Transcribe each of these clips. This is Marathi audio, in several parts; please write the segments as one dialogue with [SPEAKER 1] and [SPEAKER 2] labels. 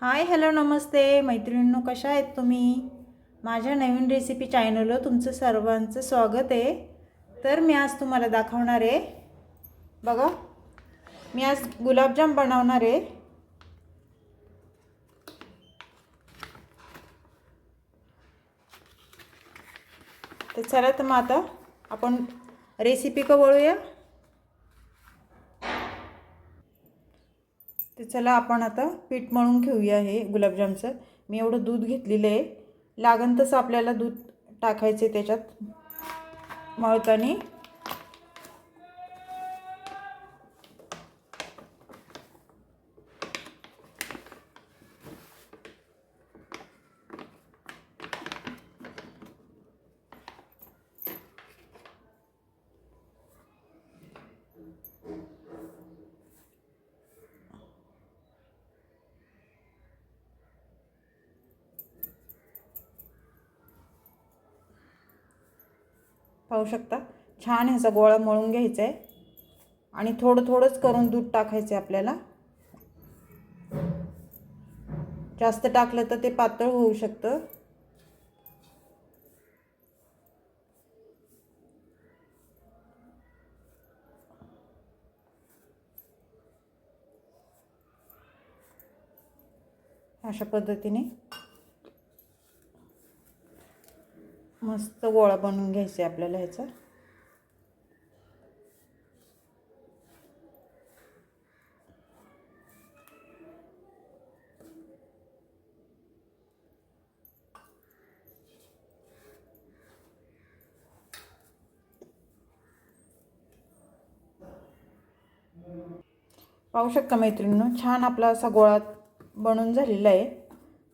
[SPEAKER 1] हाय हॅलो नमस्ते. मैत्रिणींनो कशा आहेत तुम्ही? माझ्या नवीन रेसिपी चॅनलवर तुमचं सर्वांचं स्वागत आहे. तर मी आज तुम्हाला दाखवणार आहे. बघा मी आज गुलाबजाम बनवणार आहे. तर चला तर मग आता आपण रेसिपी का वळूया तर चला आपण आता पीठ मळून घेऊया हे गुलाबजामचं. मी एवढं दूध घेतलेलं आहे. लागन तसं आपल्याला दूध टाकायचं आहे त्याच्यात मळताना. पाहू शकता. छान ह्याचा गोळा मळून घ्यायचा आहे आणि थोडं थोडंच करून दूध टाकायचं आहे आपल्याला. जास्त टाकलं तर ते पातळ होऊ शकतं. अशा पद्धतीने. मस्त गोळा बनवून घ्यायचा आहे आपल्याला ह्याचा. पाहू शकता मैत्रिणीनं छान आपला असा गोळा बनून झालेला आहे.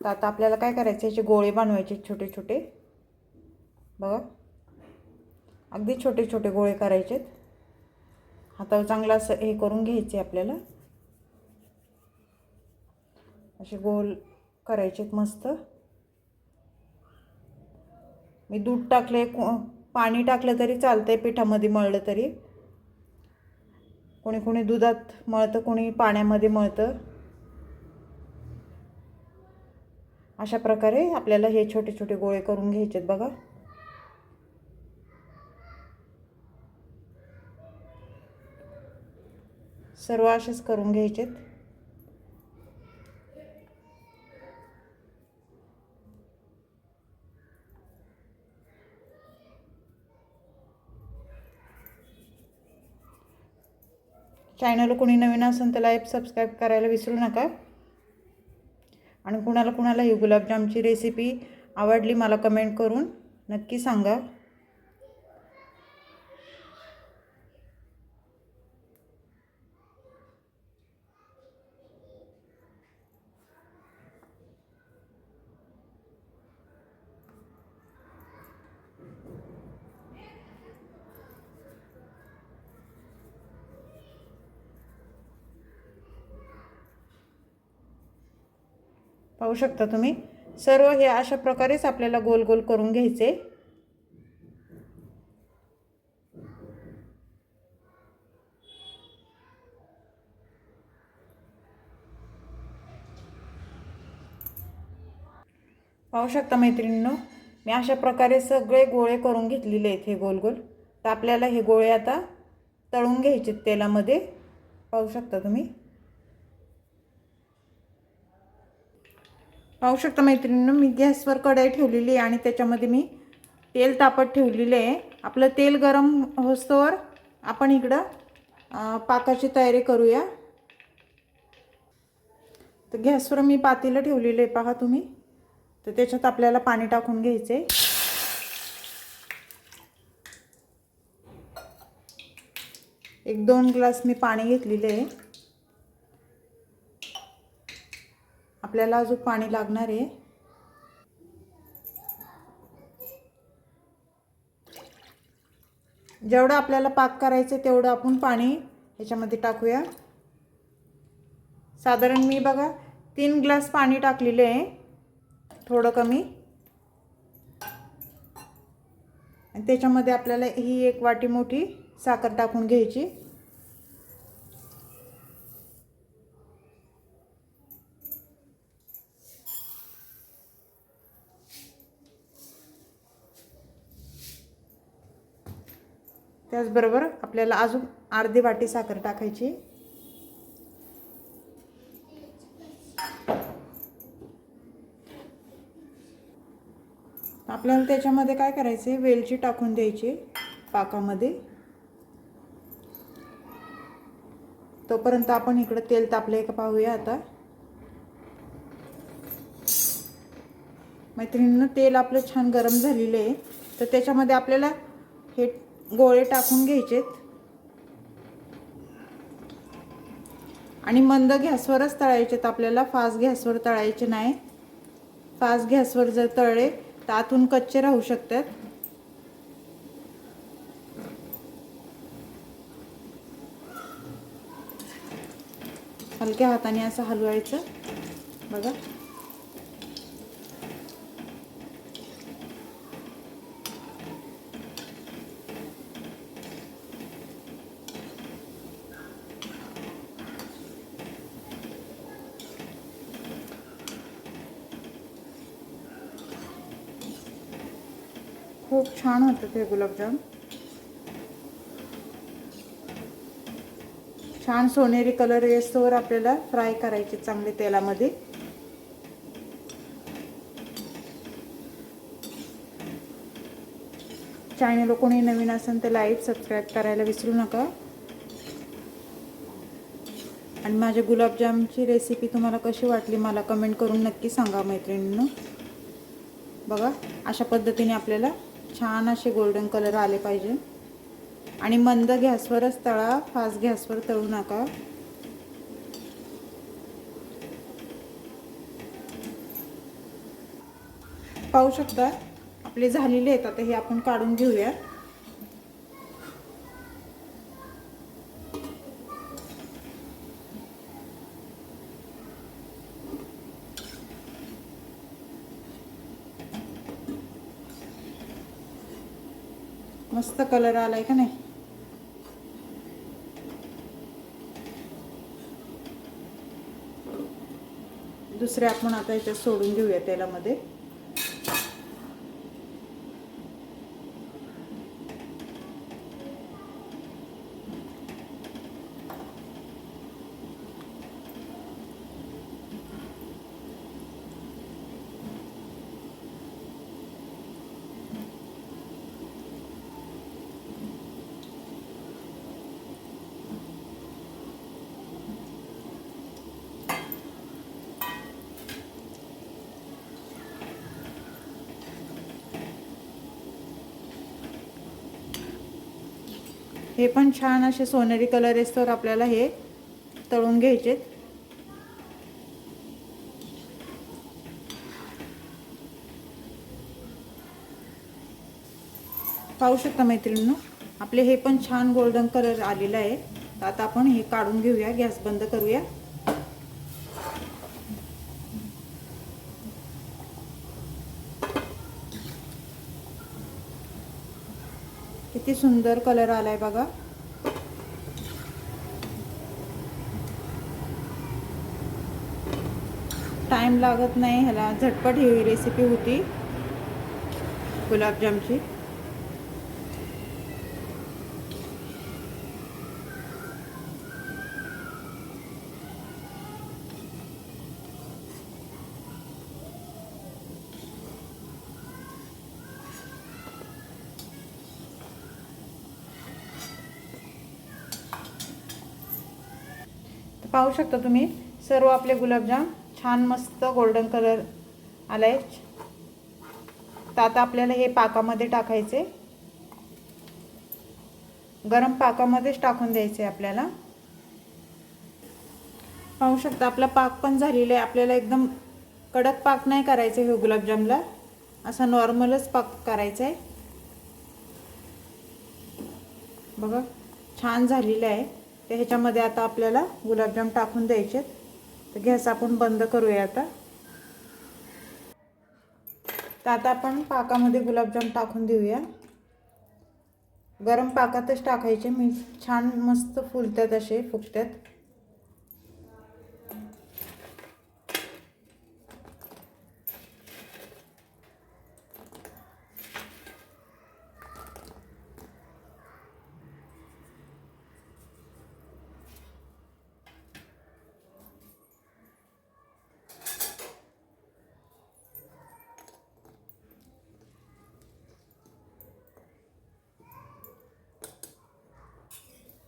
[SPEAKER 1] तर आता आपल्याला काय करायचं याचे गोळे बनवायचे छोटे छोटे बघा. अगदी छोटे छोटे गोळे करायचेत. हातावर चांगला असं हे करून घ्यायचे आपल्याला. असे गोल करायचेत मस्त. मी दूध टाकले पाणी टाकलं तरी चालतंय पिठामध्ये मळलं तरी. कोणी कोणी दुधात मळतं कोणी पाण्यामध्ये मळतं. अशा प्रकारे आपल्याला हे छोटे छोटे गोळे करून घ्यायचेत बघा. सर्व असेच करून घ्यायचेत. चॅनल कोणी नवीन असेल तर लाईक सबस्क्राईब करायला विसरू नका. आणि कुणाला कुणाला ही गुलाबजामची रेसिपी आवडली मला कमेंट करून नक्की सांगा. पाहू शकता तुम्ही. सर्व हे अशा प्रकारेच आपल्याला गोल गोल करून घ्यायचे. पाहू शकता मैत्रिणींनो मी अशा प्रकारे सगळे गोळे करून घेतलेले आहेत हे गोल गोल. तर आपल्याला हे गोळे आता तळून घ्यायचे तेलामध्ये. पाहू शकता तुम्ही. पाहू शकता मैत्रिणीनं मी गॅसवर कढाई ठेवलेली आहे आणि त्याच्यामध्ये मी तेल तापत ठेवलेले आहे. आपलं तेल गरम होस्तोवर आपण इकडं पाकाची तयारी करूया. तर गॅसवर मी पातेलं ठेवलेलं आहे पहा तुम्ही. तर त्याच्यात आपल्याला पाणी टाकून घ्यायचं आहे एक दोन ग्लास मी पाणी घेतलेले आहे. आपल्याला अजून पाणी लागणार आहे. जेवढं आपल्याला पाक करायचं तेवढं आपण पाणी ह्याच्यामध्ये टाकूया. साधारण मी बघा तीन ग्लास पाणी टाकलेलं आहे. थोडं कमी. आणि त्याच्यामध्ये आपल्याला ही एक वाटी मोठी साखर टाकून घ्यायची. त्याचबरोबर आपल्याला अजून अर्धी वाटी साखर टाकायची. आपल्याला त्याच्यामध्ये काय करायचे वेलची टाकून द्यायची पाकामध्ये. तोपर्यंत आपण इकडं तेल तापलंय का पाहूया आता. मैत्रिणीनं तेल आपलं छान गरम झालेलं आहे तर त्याच्यामध्ये आपल्याला हे गोळे टाकून घ्यायचेत. आणि मंद गॅसवरच तळायचेत. आपल्याला फास्ट गॅसवर तळायचे नाही. फास्ट गॅसवर जर तळले तर आतून कच्चे राहू शकतात. हलक्या हाताने असं हलवायचं. बघा. खूप छान होतं ते गुलाबजाम. छान सोनेरी कलर येस्तोवर आपल्याला फ्राय करायचे चांगले तेलामध्ये. चॅनल कोणी नवीन असेल तर लाईक सबस्क्राईब करायला विसरू नका. आणि माझ्या गुलाबजामची रेसिपी तुम्हाला कशी वाटली मला कमेंट करून नक्की सांगा मैत्रिणींनो. बघा अशा पद्धतीने आपल्याला छान असे गोल्डन कलर आले पाहिजे. आणि मंद गॅसवरच तळा फास्ट गॅसवर तळू नका. पाहू शकता आपले झालेले आहेत आता हे आपण काढून घेऊया. मस्त कलर आलाय का नाही? दुसरे आपण आता याच्यात सोडून घेऊया तेलामध्ये. हे पण छान असे सोनेरी कलर तर आपल्याला हे तळून घ्यायचे पाहू शकता मैत्रिणींनो आपले हे पण छान गोल्डन कलर आलेलं आहे. तर आता आपण हे काढून घेऊया गॅस बंद करूया. किती सुंदर कलर आलाय बघा. टाइम लागत नाही ह्याला झटपट ही रेसिपी होती. गुलाबजामची. पाहू शकता तुम्ही. सर्व आपले गुलाबजाम छान मस्त गोल्डन कलर आला आहे तर आता आपल्याला हे पाकामध्ये टाकायचे. गरम पाकामध्येच टाकून द्यायचे आपल्याला. पाहू शकता आपला पाक पण झालेला आहे. आपल्याला एकदम कडक पाक नाही करायचं हे गुलाबजामला. असा नॉर्मलच पाक करायचा आहे बघा छान झालेलं आहे. तर ह्याच्यामध्ये आता आपल्याला गुलाबजाम टाकून द्यायचे तर गॅस आपण बंद करूया आता. तर आता आपण पाकामध्ये गुलाबजाम टाकून देऊया. गरम पाकातच टाकायचे. मी छान मस्त फुलतात असे फुगतात.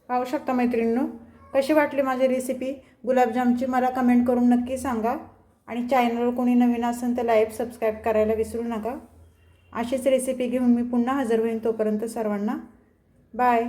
[SPEAKER 1] पाहू शकता मैत्रिणींनो कशी वाटली माझी रेसिपी गुलाबजामची मला कमेंट करून नक्की सांगा. आणि चॅनलवर कोणी नवीन असेल तर लाईव्ह सबस्क्राईब करायला विसरू नका. अशीच रेसिपी घेऊन मी पुन्हा हजर होईन तोपर्यंत सर्वांना. बाय